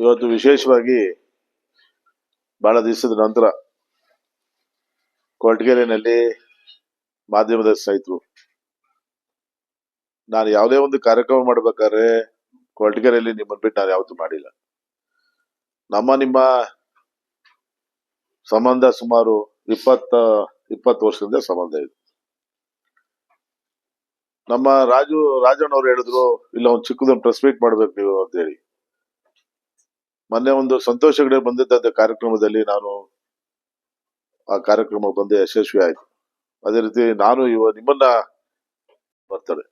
ಇವತ್ತು ವಿಶೇಷವಾಗಿ ಬಹಳ ದಿವಸದ ನಂತರ ಕೊರಟಗೆರೆನಲ್ಲಿ ಮಾಧ್ಯಮದ ಸಹಿತರು ನಾನು ಯಾವುದೇ ಒಂದು ಕಾರ್ಯಕ್ರಮ ಮಾಡ್ಬೇಕಾದ್ರೆ ಕೊರಟಗೆರೆಯಲ್ಲಿ ನಿಮ್ಮನ್ನು ಬಿಟ್ಟು ನಾನು ಯಾವತ್ತೂ ಮಾಡಿಲ್ಲ. ನಮ್ಮ ನಿಮ್ಮ ಸಂಬಂಧ ಸುಮಾರು ಇಪ್ಪತ್ತ, ಇಪ್ಪತ್ತು ವರ್ಷದಿಂದ ಸಂಬಂಧ ಇದೆ. ನಮ್ಮ ರಾಜು, ರಾಜಣ್ಣವ್ರು ಹೇಳಿದ್ರು, ಇಲ್ಲ, ಒಂದು ಚಿಕ್ಕದೊಂದು ಪ್ರೆಸ್ ಮೀಟ್ ಮಾಡ್ಬೇಕು ನೀವು ಅಂತ ಹೇಳಿ ಮೊನ್ನೆ ಒಂದು ಸಂತೋಷ ಹೆಗಡೆ ಬಂದಿದ್ದ ಕಾರ್ಯಕ್ರಮದಲ್ಲಿ ನಾನು ಆ ಕಾರ್ಯಕ್ರಮ ಬಂದು, ಯಶಸ್ವಿ ಆಯ್ತು. ಅದೇ ರೀತಿ ನಾನು ಇವ ನಿಮ್ಮನ್ನ ಬರ್ತಡೆ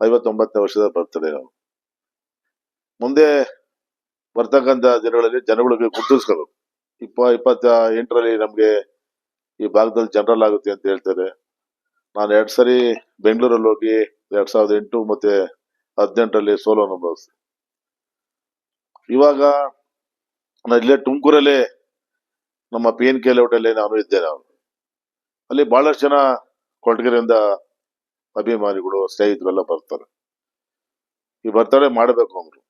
ಐವತ್ತೊಂಬತ್ತನೇ ವರ್ಷದ ಬರ್ತಡೆ ನಾವು. ಮುಂದೆ ಬರ್ತಕ್ಕಂಥ ದಿನಗಳಲ್ಲಿ ಜನಗಳಿಗೆ ಗುರ್ತಿಸ್ಕೋಬೇಕು. ಇಪ್ಪ ಇಪ್ಪತ್ತ ಎಂಟರಲ್ಲಿ ನಮ್ಗೆ ಈ ಭಾಗದಲ್ಲಿ ಜನರಲ್ ಆಗುತ್ತೆ ಅಂತ ಹೇಳ್ತಾರೆ. ನಾನು ಎರಡು ಸರಿ ಬೆಂಗಳೂರಲ್ಲಿ ಹೋಗಿ ಎರಡ್ ಸಾವಿರದ ಎಂಟು ಮತ್ತೆ ಹದಿನೆಂಟರಲ್ಲಿ ಸೋಲೋ ಅನುಭವಿಸಿದೆ. ಇವಾಗ ನಾನು ಇಲ್ಲೇ ತುಮಕೂರಲ್ಲೇ ನಮ್ಮ ಪಿ ಎನ್ ಕೆ ಲೇಔಟಲ್ಲಿ ನಾನು ಇದ್ದೆ ನಾನು. ಅಲ್ಲಿ ಬಹಳಷ್ಟು ಜನ ಕೊರಟಗೆರೆಯಿಂದ ಅಭಿಮಾನಿಗಳು, ಸ್ನೇಹಿತರೆಲ್ಲ ಬರ್ತಾರೆ. ಈ ಬರ್ತಾರೆ, ಮಾಡಬೇಕು ಅವರು.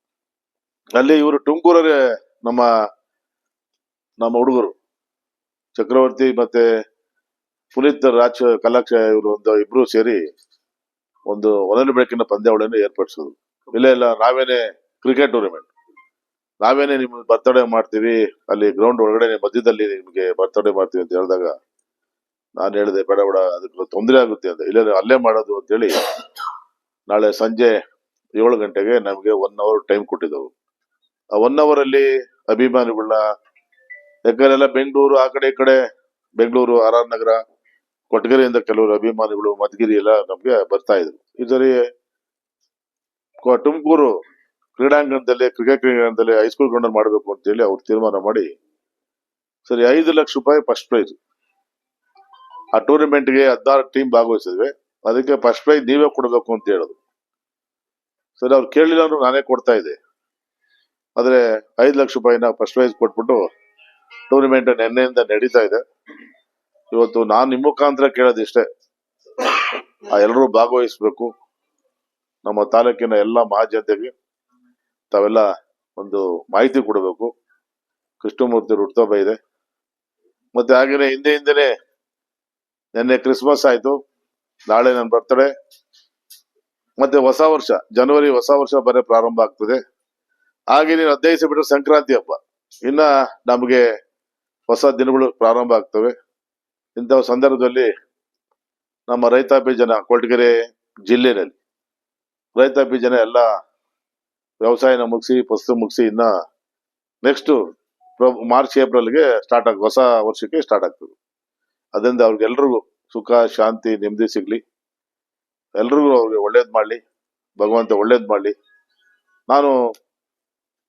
ಅಲ್ಲಿ ಇವರು ತುಮಕೂರಲ್ಲಿ ನಮ್ಮ ನಮ್ಮ ಹುಡುಗರು. ಚಕ್ರವರ್ತಿ ಮತ್ತೆ ಪುನೀತ್ ರಾಜ್ ಕಲಾಕ್ಷ ಇವರು ಒಂದು ಇಬ್ರು ಸೇರಿ ಒಂದು ಒಂದನೇ ಬೆಳಕಿನ ಪಂದ್ಯಾವಳಿಯನ್ನು ಏರ್ಪಡಿಸೋದು ಇಲ್ಲ ಇಲ್ಲ ನಾವೇನೆ ಕ್ರಿಕೆಟ್ ಟೂರ್ನಮೆಂಟ್ ನಾವೇನೆ ನಿಮ್ಗೆ ಬರ್ತಡೇ ಮಾಡ್ತೀವಿ, ಅಲ್ಲಿ ಗ್ರೌಂಡ್ ಒಳಗಡೆ ಮಧ್ಯದಲ್ಲಿ ನಿಮ್ಗೆ ಬರ್ತಡೇ ಮಾಡ್ತೀವಿ ಅಂತ ಹೇಳಿದಾಗ ನಾನು ಹೇಳಿದೆ, ಬೇಡ ಬೇಡ ಅದಕ್ಕೆ ತೊಂದರೆ ಆಗುತ್ತೆ ಅಂತ. ಇಲ್ಲ ಅಲ್ಲೇ ಮಾಡೋದು ಅಂತ ಹೇಳಿ ನಾಳೆ ಸಂಜೆ ಏಳು ಗಂಟೆಗೆ ನಮಗೆ ಒನ್ ಅವರ್ ಟೈಮ್ ಕೊಟ್ಟಿದ್ದವು. ಆ ಒನ್ ಅವರ್ ಅಲ್ಲಿ ಅಭಿಮಾನಿಗಳನ್ನ ಯಾಕಂದ್ರೆ ಬೆಂಗಳೂರು ಆ ಕಡೆ ಈ ಕಡೆ, ಬೆಂಗಳೂರು ಆರ್ ಆರ್ ನಗರ ಕೊಟ್ಟಗೆರೆಯಿಂದ ಕೆಲವರು ಅಭಿಮಾನಿಗಳು, ಮಧುಗಿರಿ ಎಲ್ಲ ನಮ್ಗೆ ಬರ್ತಾ ಇದ್ರು. ಈ ಸರಿ ತುಮಕೂರು ಕ್ರೀಡಾಂಗಣದಲ್ಲಿ, ಕ್ರಿಕೆಟ್ ಕ್ರೀಡಾಂಗಣದಲ್ಲಿ ಹೈಸ್ಕೂಲ್ ಗ್ರೌಂಡ್ ಮಾಡಬೇಕು ಅಂತ ಹೇಳಿ ಅವ್ರು ತೀರ್ಮಾನ ಮಾಡಿ, ಸರಿ, ಐದು ಲಕ್ಷ ರೂಪಾಯಿ ಫಸ್ಟ್ ಪ್ರೈಸ್ ಆ ಟೂರ್ನಮೆಂಟ್ಗೆ ಹದಿನಾರು ಟೀಮ್ ಭಾಗವಹಿಸಿದ್ವಿ. ಅದಕ್ಕೆ ಫಸ್ಟ್ ಪ್ರೈಸ್ ನೀವೇ ಕೊಡಬೇಕು ಅಂತ ಹೇಳೋದು. ಸರಿ, ಅವ್ರು ಕೇಳಿಲ್ಲ ಅಂದ್ರೆ ನಾನೇ ಕೊಡ್ತಾ ಇದ್ದೆ. ಆದರೆ ಐದು ಲಕ್ಷ ರೂಪಾಯಿನ ಫಸ್ಟ್ ಪ್ರೈಸ್ ಕೊಟ್ಬಿಟ್ಟು ಟೂರ್ನಮೆಂಟ್ ನಿನ್ನೆಯಿಂದ ನಡೀತಾ ಇದೆ. ಇವತ್ತು ನಾನು ನಿಮ್ಮ ಮುಖಾಂತರ ಕೇಳೋದಿಷ್ಟೇ ಆ ಎಲ್ಲರೂ ಭಾಗವಹಿಸ್ಬೇಕು. ನಮ್ಮ ತಾಲೂಕಿನ ಎಲ್ಲ ಮಹಾಜನತೆಗೆ ತಾವೆಲ್ಲ ಒಂದು ಮಾಹಿತಿ ಕೊಡಬೇಕು. ಕೃಷ್ಣಮೂರ್ತಿ ಹುಟ್ಟುಹಬ್ಬ ಇದೆ. ಮತ್ತೆ ಹಾಗೇನೆ ಹಿಂದೆ ಹಿಂದೆನೆ ನಿನ್ನೆ ಕ್ರಿಸ್ಮಸ್ ಆಯ್ತು. ನಾಳೆ ನನ್ನ ಬರ್ತಡೆ ಮತ್ತೆ ಹೊಸ ವರ್ಷ, ಜನವರಿ ಹೊಸ ವರ್ಷ ಬರೀ ಪ್ರಾರಂಭ ಆಗ್ತದೆ. ಹಾಗೆ ನೀನು ಹದಿನೈದು ಬಿಟ್ಟರೆ ಸಂಕ್ರಾಂತಿ ಹಬ್ಬ. ಇನ್ನ ನಮಗೆ ಹೊಸ ದಿನಗಳು ಪ್ರಾರಂಭ ಆಗ್ತವೆ. ಇಂತಹ ಸಂದರ್ಭದಲ್ಲಿ ನಮ್ಮ ರೈತಾಪಿ ಜನ ಕೊರಟಗೆರೆ ಜಿಲ್ಲೆಯಲ್ಲಿ ರೈತಾಪಿ ಜನ ಎಲ್ಲ ವ್ಯವಸಾಯನ ಮುಗಿಸಿ ಫಸಲು ಮುಗಿಸಿ ಇನ್ನ ನೆಕ್ಸ್ಟ್ ಮಾರ್ಚ್ ಏಪ್ರಿಲ್ಗೆ ಸ್ಟಾರ್ಟ್ ಆಗ, ಹೊಸ ವರ್ಷಕ್ಕೆ ಸ್ಟಾರ್ಟ್ ಆಗ್ತದೆ. ಅದರಿಂದ ಅವ್ರಿಗೆಲ್ರಿಗೂ ಸುಖ, ಶಾಂತಿ, ನೆಮ್ಮದಿ ಸಿಗ್ಲಿ. ಎಲ್ರಿಗೂ ಅವ್ರಿಗೆ ಒಳ್ಳೇದ್ ಮಾಡಲಿ, ಭಗವಂತ ಒಳ್ಳೇದು ಮಾಡಲಿ. ನಾನು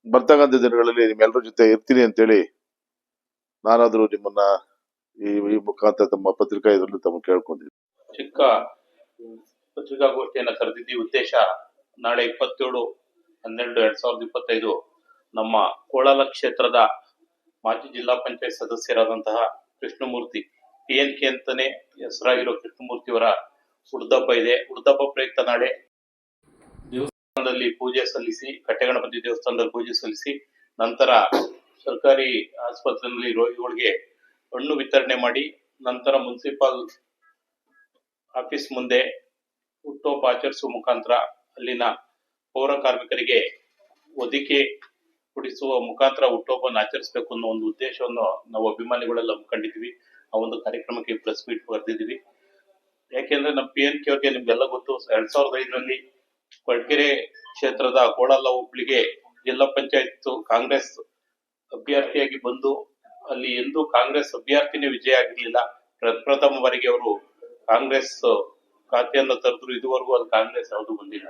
ಬರ್ತಕ್ಕಂಥ ದಿನಗಳಲ್ಲಿ ನಿಮ್ಮೆಲ್ಲರ ಜೊತೆ ಇರ್ತೀನಿ ಅಂತೇಳಿ ನಾನಾದರೂ ನಿಮ್ಮನ್ನ ಈ ಈ ಮುಖಾಂತರ ತಮ್ಮ ಪತ್ರಿಕಾ ಇದರಲ್ಲಿ ತಮ್ಮ ಕೇಳ್ಕೊಂಡಿದ್ದೀನಿ. ಚಿಕ್ಕ ಪತ್ರಿಕಾಗೋಷ್ಠಿಯನ್ನು ಕರೆದಿದ್ದ ಉದ್ದೇಶ ನಾಳೆ ಇಪ್ಪತ್ತೇಳು ಹನ್ನೆರಡು ಎರಡ್ ಸಾವಿರದ ಇಪ್ಪತ್ತೈದು ನಮ್ಮ ಕೋಳಲ ಕ್ಷೇತ್ರದ ಮಾಜಿ ಜಿಲ್ಲಾ ಪಂಚಾಯತ್ ಸದಸ್ಯರಾದಂತಹ ಕೃಷ್ಣಮೂರ್ತಿ ಪಿ ಎನ್ ಕೆ ಅಂತಾನೆ ಹೆಸರಾಗಿರೋ ಕೃಷ್ಣಮೂರ್ತಿಯವರ ಹುಡ್ದಬ್ಬ ಇದೆ. ಹುಡ್ದಬ್ಬ ಪ್ರಯುಕ್ತ ನಾಳೆ ದೇವಸ್ಥಾನದಲ್ಲಿ ಪೂಜೆ ಸಲ್ಲಿಸಿ, ಕಟ್ಟೆಗಣಪತಿ ದೇವಸ್ಥಾನದಲ್ಲಿ ಪೂಜೆ ಸಲ್ಲಿಸಿ, ನಂತರ ಸರ್ಕಾರಿ ಆಸ್ಪತ್ರೆಯಲ್ಲಿ ರೋಗಿಗಳಿಗೆ ಹಣ್ಣು ವಿತರಣೆ ಮಾಡಿ, ನಂತರ ಮುನ್ಸಿಪಾಲ್ ಆಫೀಸ್ ಮುಂದೆ ಹುಟ್ಟುಹಬ್ಬ ಆಚರಿಸುವ ಮುಖಾಂತರ ಅಲ್ಲಿನ ಪೌರ ಕಾರ್ಮಿಕರಿಗೆ ಒದಿಕೆ ಕೊಡಿಸುವ ಮುಖಾಂತರ ಹುಟ್ಟುಹಬ್ಬವನ್ನು ಆಚರಿಸಬೇಕು ಅನ್ನೋ ಒಂದು ಉದ್ದೇಶವನ್ನು ನಾವು ಅಭಿಮಾನಿಗಳೆಲ್ಲ ಹಮ್ಮಿಕೊಂಡಿದ್ವಿ ಆ ಒಂದು ಕಾರ್ಯಕ್ರಮಕ್ಕೆ ಪ್ರೆಸ್ ಮೀಟ್ ಬರೆದಿದ್ವಿ ಯಾಕೆಂದ್ರೆ ನಮ್ಮ ಪಿ ಎನ್ ಕೆ ಅವ್ರಿಗೆ ನಿಮ್ಗೆಲ್ಲ ಗೊತ್ತು, ಎರಡ್ ಸಾವಿರದ ಐದರಲ್ಲಿ ಕೊಳಕೆರೆ ಕ್ಷೇತ್ರದ ಕೋಡಲ್ಲ ಹುಬ್ಳಿಗೆ ಜಿಲ್ಲಾ ಪಂಚಾಯತ್ ಕಾಂಗ್ರೆಸ್ ಅಭ್ಯರ್ಥಿಯಾಗಿ ಬಂದು, ಅಲ್ಲಿ ಎಂದೂ ಕಾಂಗ್ರೆಸ್ ಅಭ್ಯರ್ಥಿನೇ ವಿಜಯ ಆಗಿರ್ಲಿಲ್ಲ. ಪ್ರಪ್ರಥಮ ಬಾರಿಗೆ ಅವರು ಕಾಂಗ್ರೆಸ್ ಖಾತೆಯನ್ನು ತರೆದ್ರು. ಇದುವರೆಗೂ ಅದು ಕಾಂಗ್ರೆಸ್ ಯಾವುದು ಬಂದಿಲ್ಲ.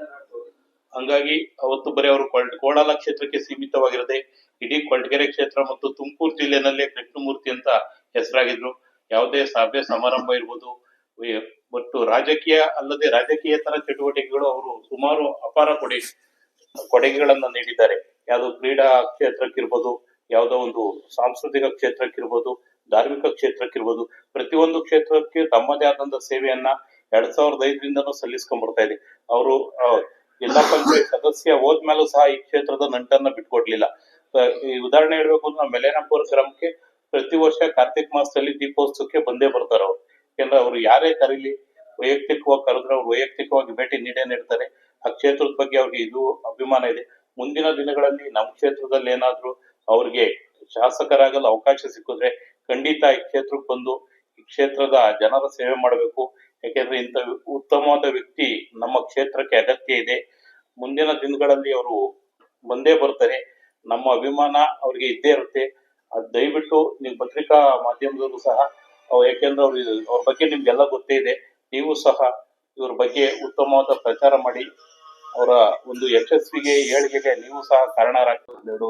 ಹಂಗಾಗಿ ಅವತ್ತು ಬರೀ ಅವರು ಕೋಲಾರ ಕ್ಷೇತ್ರಕ್ಕೆ ಸೀಮಿತವಾಗಿರದೆ ಇಡೀ ಕೊಳ್ಟಗೆರೆ ಕ್ಷೇತ್ರ ಮತ್ತು ತುಮಕೂರು ಜಿಲ್ಲೆನಲ್ಲೇ ಕೃಷ್ಣಮೂರ್ತಿ ಅಂತ ಹೆಸರಾಗಿದ್ರು. ಯಾವುದೇ ಸಭೆ ಸಮಾರಂಭ ಇರ್ಬೋದು ಮತ್ತು ರಾಜಕೀಯ ಅಲ್ಲದೆ ರಾಜಕೀಯೇತರ ಚಟುವಟಿಕೆಗಳು ಅವರು ಸುಮಾರು ಅಪಾರ ಕೊಡಿ, ಕೊಡುಗೆಗಳನ್ನ ನೀಡಿದ್ದಾರೆ. ಯಾವುದು ಕ್ರೀಡಾ ಕ್ಷೇತ್ರಕ್ಕಿರ್ಬೋದು, ಯಾವುದೋ ಒಂದು ಸಾಂಸ್ಕೃತಿಕ ಕ್ಷೇತ್ರಕ್ಕಿರ್ಬೋದು, ಧಾರ್ಮಿಕ ಕ್ಷೇತ್ರಕ್ಕಿರ್ಬೋದು, ಪ್ರತಿಯೊಂದು ಕ್ಷೇತ್ರಕ್ಕೆ ತಮ್ಮದೇ ಆದಂತ ಸೇವೆಯನ್ನ ಎರಡ್ ಸಾವಿರದ ಐದರಿಂದನೂ ಸಲ್ಲಿಸ್ಕೊಂಡ್ ಬರ್ತಾ ಇದೆ. ಅವರು ಜಿಲ್ಲಾ ಪಂಚಾಯತ್ ಸದಸ್ಯ ಹೋದ್ಮೇಲೂ ಸಹ ಈ ಕ್ಷೇತ್ರದ ನಂಟನ್ನ ಬಿಟ್ಕೊಡ್ಲಿಲ್ಲ. ಈ ಉದಾಹರಣೆ ಹೇಳ್ಬೇಕು ಅಂದ್ರೆ ಮೆಲೇನಪುರ ಗ್ರಾಮಕ್ಕೆ ಪ್ರತಿ ವರ್ಷ ಕಾರ್ತಿಕ್ ಮಾಸದಲ್ಲಿ ದೀಪೋತ್ಸವಕ್ಕೆ ಬಂದೇ ಬರ್ತಾರೆ ಅವ್ರು. ಯಾಕಂದ್ರೆ ಅವ್ರು ಯಾರೇ ಕರೀಲಿ ವೈಯಕ್ತಿಕವಾಗಿ ಕರೆದ್ರೆ ಅವ್ರು ವೈಯಕ್ತಿಕವಾಗಿ ಭೇಟಿ ನೀಡೇ ನೀಡ್ತಾರೆ. ಆ ಕ್ಷೇತ್ರದ ಬಗ್ಗೆ ಅವ್ರಿಗೆ ಇದು ಅಭಿಮಾನ ಇದೆ. ಮುಂದಿನ ದಿನಗಳಲ್ಲಿ ನಮ್ಮ ಕ್ಷೇತ್ರದಲ್ಲಿ ಏನಾದ್ರು ಅವ್ರಿಗೆ ಶಾಸಕರಾಗಲು ಅವಕಾಶ ಸಿಕ್ಕಿದ್ರೆ ಖಂಡಿತ ಈ ಕ್ಷೇತ್ರಕ್ಕೆ ಬಂದು ಈ ಕ್ಷೇತ್ರದ ಜನರ ಸೇವೆ ಮಾಡಬೇಕು. ಯಾಕೆಂದ್ರೆ ಇಂಥ ಉತ್ತಮವಾದ ವ್ಯಕ್ತಿ ನಮ್ಮ ಕ್ಷೇತ್ರಕ್ಕೆ ಅಗತ್ಯ ಇದೆ. ಮುಂದಿನ ದಿನಗಳಲ್ಲಿ ಅವರು ಬಂದೇ ಬರ್ತಾರೆ. ನಮ್ಮ ಅಭಿಮಾನ ಅವ್ರಿಗೆ ಇದ್ದೇ ಇರುತ್ತೆ. ಅದ್ ದಯವಿಟ್ಟು ನೀವು ಪತ್ರಿಕಾ ಮಾಧ್ಯಮದವರು ಸಹ ಯಾಕೆಂದ್ರೆ ಅವ್ರು ಅವ್ರ ಬಗ್ಗೆ ನಿಮ್ಗೆಲ್ಲ ಗೊತ್ತೇ ಇದೆ. ನೀವು ಸಹ ಇವ್ರ ಬಗ್ಗೆ ಉತ್ತಮವಾದ ಪ್ರಚಾರ ಮಾಡಿ, ಅವರ ಒಂದು ಯಶಸ್ವಿಗೆ, ಏಳಿಗೆಗೆ ನೀವು ಸಹ ಕಾರಣರಾಗ್ತದೆ ಎರಡು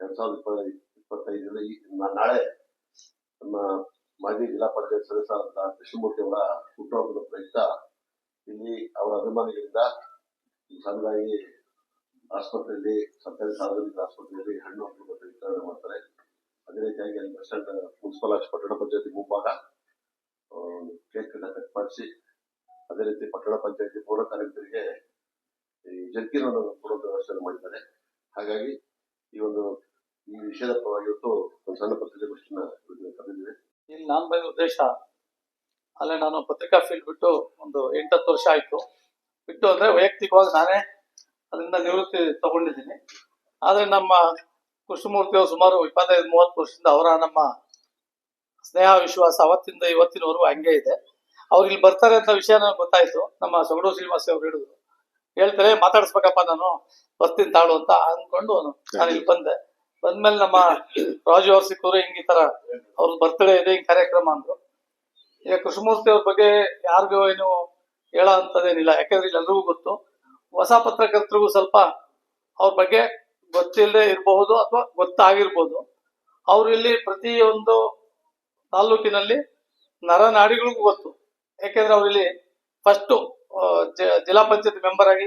ಎರಡ್ ಸಾವಿರದ ಇಪ್ಪತ್ತೈದರಲ್ಲಿ ಇಪ್ಪತ್ತೈದರ ನಾಳೆ ನಮ್ಮ ಮಾಜಿ ಜಿಲ್ಲಾ ಪಂಚಾಯತ್ ಸದಸ್ಯರಾದ ಕೃಷ್ಣಮೂರ್ತಿ ಅವರ ಹುಟ್ಟುಹಬ್ಬದ ಪ್ರಯುಕ್ತ ಇಲ್ಲಿ ಅವರ ಅಭಿಮಾನಿಗಳಿಂದ ಸಣ್ಣದಾಗಿ ಆಸ್ಪತ್ರೆಯಲ್ಲಿ ಸರ್ಕಾರಿ ಸಾರ್ವಜನಿಕ ಆಸ್ಪತ್ರೆಯಲ್ಲಿ ಹಣ್ಣು ಹಬ್ಬದ ವಿತರಣೆ ಮಾಡ್ತಾರೆ. ಅದೇ ರೀತಿಯಾಗಿ ಅಲ್ಲಿ ಸ್ಟ್ಯಾಂಡ್ ಮುನ್ಸಿಪಲ್ ಆಫೀಸ್, ಪಟ್ಟಣ ಪಂಚಾಯತಿ ಮುಂಭಾಗ ಕೇಕ್ ಅನ್ನ ಕಟ್ ಮಾಡಿಸಿ, ಅದೇ ರೀತಿ ಪಟ್ಟಣ ಪಂಚಾಯತಿ ಪೌರ ಕಾರ್ಮಿಕರಿಗೆ ಈ ಜರ್ಕಿನ್ ಕೊಡೋ ವ್ಯವಸ್ಥೆ ಮಾಡಿದ್ದಾರೆ. ಹಾಗಾಗಿ ಈ ಒಂದು ಈ ವಿಷಯದ ಪರವಾಗಿ ಇವತ್ತು ಒಂದು ಸಣ್ಣ ಪತ್ರಿಕಾಗೋಷ್ಠಿನ ಕರೆದಿದ್ದೇವೆ ಇಲ್ಲಿ ನಾನು ಬಂದ ಉದ್ದೇಶ, ಅಲ್ಲೇ ನಾನು ಪತ್ರಿಕಾ ಫೀಲ್ಡ್ ಬಿಟ್ಟು ಒಂದು ಎಂಟತ್ತು ವರ್ಷ ಆಯ್ತು. ಬಿಟ್ಟು ಅಂದ್ರೆ ವೈಯಕ್ತಿಕವಾಗಿ ನಾನೇ ಅದರಿಂದ ನಿವೃತ್ತಿ ತಗೊಂಡಿದ್ದೀನಿ. ಆದ್ರೆ ನಮ್ಮ ಕೃಷ್ಣಮೂರ್ತಿ ಅವರು ಸುಮಾರು ಇಪ್ಪತ್ತೈದು, ಮೂವತ್ತು ವರ್ಷದಿಂದ ಅವರ ನಮ್ಮ ಸ್ನೇಹ, ವಿಶ್ವಾಸ ಅವತ್ತಿಂದ ಇವತ್ತಿನವರೆಗೂ ಹಂಗೆ ಇದೆ. ಅವ್ರು ಇಲ್ಲಿ ಬರ್ತಾರೆ ಅಂತ ವಿಷಯ ನನಗೆ ಗೊತ್ತಾಯ್ತು. ನಮ್ಮ ಸೊಗಡು ಶ್ರೀನಿವಾಸ ಅವ್ರು ಹೇಳಿದ್ರು. ಹೇಳ್ತಾರೆ, ಮಾತಾಡಿಸ್ಬೇಕಪ್ಪ ನಾನು, ಬರ್ತೀನಿ ತಾಳು ಅಂತ ಅಂದ್ಕೊಂಡು ನಾನು ಇಲ್ಲಿ ಬಂದೆ. ಬಂದ್ಮೇಲೆ ನಮ್ಮ ರಾಜು ಅವ್ರು ಸಿಕ್ಕರು ಹಿಂಗ್ ಈ ತರ ಅವ್ರ ಬರ್ತಡೇ ಇದೆ, ಹಿಂಗ್ ಕಾರ್ಯಕ್ರಮ ಅಂದ್ರು. ಈಗ ಕೃಷ್ಣಮೂರ್ತಿ ಅವ್ರ ಬಗ್ಗೆ ಯಾರಿಗೂ ಏನು ಹೇಳ ಅಂತದೇನಿಲ್ಲ ಯಾಕಂದ್ರೆ ಎಲ್ರಿಗೂ ಗೊತ್ತು. ಹೊಸ ಪತ್ರಕರ್ತರಿಗೂ ಸ್ವಲ್ಪ ಅವ್ರ ಬಗ್ಗೆ ಗೊತ್ತಿಲ್ಲದೆ ಇರಬಹುದು ಅಥವಾ ಗೊತ್ತಾಗಿರ್ಬೋದು. ಅವ್ರು ಇಲ್ಲಿ ಪ್ರತಿಯೊಂದು ತಾಲೂಕಿನಲ್ಲಿ ನರನಾಡಿಗಳಿಗೂ ಗೊತ್ತು. ಯಾಕೆಂದ್ರೆ ಅವ್ರು ಇಲ್ಲಿ ಫಸ್ಟ್ ಜಿಲ್ಲಾ ಪಂಚಾಯತ್ ಮೆಂಬರ್ ಆಗಿ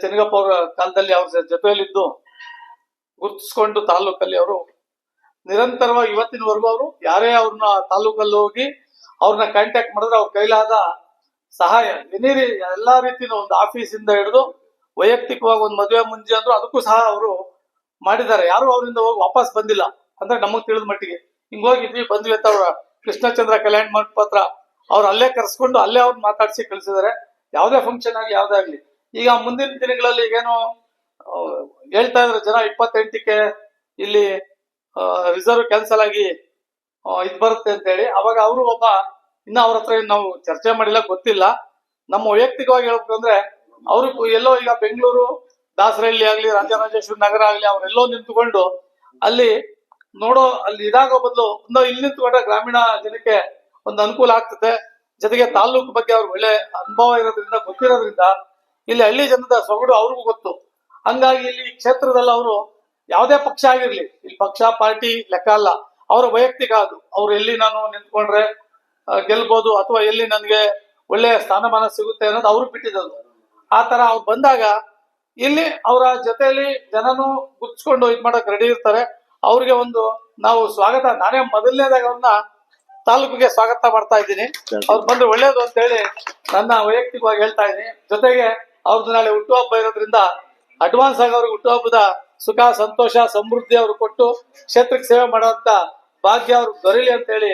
ಚೆನ್ನಗಪ್ಪ ಅವರ ಕಾಲದಲ್ಲಿ ಅವ್ರ ಜೊತೆಯಲ್ಲಿದ್ದು ಗುರುತಿಸ್ಕೊಂಡು ತಾಲೂಕಲ್ಲಿ ಅವರು ನಿರಂತರವಾಗಿ ಇವತ್ತಿನವರೆಗೂ ಅವರು ಯಾರೇ ಅವ್ರನ್ನ ತಾಲೂಕಲ್ಲಿ ಹೋಗಿ ಅವ್ರನ್ನ ಕಾಂಟ್ಯಾಕ್ಟ್ ಮಾಡಿದ್ರೆ ಅವ್ರ ಕೈಲಾದ ಸಹಾಯ. ಎನಿ ಎಲ್ಲಾ ರೀತಿಯ ಒಂದು ಆಫೀಸಿಂದ ಹಿಡಿದು ವೈಯಕ್ತಿಕವಾಗಿ ಒಂದು ಮದುವೆ ಮುಂಜೆ ಅಂದ್ರು ಅದಕ್ಕೂ ಸಹ ಅವರು ಮಾಡಿದ್ದಾರೆ. ಯಾರು ಅವರಿಂದ ಹೋಗಿ ವಾಪಸ್ ಬಂದಿಲ್ಲ ಅಂದ್ರೆ ನಮಗ್ ತಿಳಿದ ಮಟ್ಟಿಗೆ. ಹಿಂಗ್ ಹೋಗಿದ್ವಿ, ಬಂದ್ವಿ ಅಂತ ಅವ್ರ ಕೃಷ್ಣಚಂದ್ರ ಕಲ್ಯಾಣ ಮಂಟಪ ಹತ್ರ. ಅವ್ರು ಅಲ್ಲೇ ಕರೆಸ್ಕೊಂಡು ಅಲ್ಲೇ ಅವ್ರನ್ನ ಮಾತಾಡಿಸಿ ಕಳಿಸಿದ್ದಾರೆ. ಯಾವುದೇ ಫಂಕ್ಷನ್ ಆಗಲಿ, ಯಾವ್ದೇ ಆಗ್ಲಿ. ಈಗ ಮುಂದಿನ ದಿನಗಳಲ್ಲಿ ಈಗೇನು ಹೇಳ್ತಾ ಇದ್ರೆ ಜನ ಇಪ್ಪತ್ತೆಂಟಕ್ಕೆ ಇಲ್ಲಿ ರಿಸರ್ವ್ ಕ್ಯಾನ್ಸಲ್ ಆಗಿ ಇದು ಬರುತ್ತೆ ಅಂತ ಹೇಳಿ ಅವಾಗ ಅವರು ಒಬ್ಬ, ಇನ್ನ ಅವ್ರ ಹತ್ರ ನಾವು ಚರ್ಚೆ ಮಾಡಿಲ್ಲ, ಗೊತ್ತಿಲ್ಲ. ನಮ್ಮ ವೈಯಕ್ತಿಕವಾಗಿ ಹೇಳ್ಬೇಕಂದ್ರೆ, ಅವರು ಎಲ್ಲೋ ಈಗ ಬೆಂಗಳೂರು, ದಾಸರಹಳ್ಳಿ ಆಗ್ಲಿ, ರಾಜರಾಜೇಶ್ವರಿ ನಗರ ಆಗ್ಲಿ, ಅವರೆಲ್ಲೋ ನಿಂತ್ಕೊಂಡು ಅಲ್ಲಿ ನೋಡೋ, ಅಲ್ಲಿ ಇದಾಗೋ ಬದಲು ಒಂದು ಇಲ್ಲಿ ನಿಂತ್ಕೊಂಡ್ರೆ ಗ್ರಾಮೀಣ ಜನಕ್ಕೆ ಒಂದು ಅನುಕೂಲ ಆಗ್ತದೆ. ಜೊತೆಗೆ ತಾಲೂಕು ಬಗ್ಗೆ ಅವ್ರಿಗೆ ಒಳ್ಳೆ ಅನುಭವ ಇರೋದ್ರಿಂದ, ಗೊತ್ತಿರೋದ್ರಿಂದ, ಇಲ್ಲಿ ಹಳ್ಳಿ ಜನದ ಸೊಗಡು ಅವ್ರಿಗೂ ಗೊತ್ತು. ಹಂಗಾಗಿ ಇಲ್ಲಿ ಕ್ಷೇತ್ರದಲ್ಲಿ ಅವರು ಯಾವುದೇ ಪಕ್ಷ ಆಗಿರ್ಲಿ, ಇಲ್ಲಿ ಪಕ್ಷ, ಪಾರ್ಟಿ ಲೆಕ್ಕ ಅಲ್ಲ. ಅವರ ವೈಯಕ್ತಿಕ ಅದು. ಅವ್ರು ಎಲ್ಲಿ ನಾನು ನಿಂತ್ಕೊಂಡ್ರೆ ಗೆಲ್ಬಹುದು ಅಥವಾ ಎಲ್ಲಿ ನನಗೆ ಒಳ್ಳೆ ಸ್ಥಾನಮಾನ ಸಿಗುತ್ತೆ ಅನ್ನೋದು ಅವ್ರು ಬಿಟ್ಟಿದ್ದು ಆ ತರ ಅವ್ರು ಬಂದಾಗ ಇಲ್ಲಿ ಅವರ ಜೊತೆಯಲ್ಲಿ ಜನನು ಗುಚ್ಕೊಂಡು ಇದ್ ಮಾಡಕ್ ರೆಡಿ ಇರ್ತಾರೆ. ಅವ್ರಿಗೆ ಒಂದು ನಾವು ಸ್ವಾಗತ, ನಾನೇ ಮೊದಲನೇದಾಗ ಅವ್ರನ್ನ ತಾಲೂಕಿಗೆ ಸ್ವಾಗತ ಮಾಡ್ತಾ ಇದ್ದೀನಿ. ಅವ್ರು ಬಂದ್ರೆ ಒಳ್ಳೇದು ಅಂತ ಹೇಳಿ ನನ್ನ ವೈಯಕ್ತಿಕವಾಗಿ ಹೇಳ್ತಾ ಇದ್ದೀನಿ. ಜೊತೆಗೆ ಅವ್ರದ್ದು ನಾಳೆ ಹುಟ್ಟುಹಬ್ಬ ಇರೋದ್ರಿಂದ ಅಡ್ವಾನ್ಸ್ ಆಗಿ ಅವ್ರಿಗೆ ಹುಟ್ಟುಹಬ್ಬದ ಸುಖ, ಸಂತೋಷ, ಸಮೃದ್ಧಿ ಅವ್ರು ಕೊಟ್ಟು ಕ್ಷೇತ್ರಕ್ಕೆ ಸೇವೆ ಮಾಡುವಂತ ಭಾಗ್ಯ ಅವ್ರಿಗೆ ದೊರೆಯಲಿ ಅಂತ ಹೇಳಿ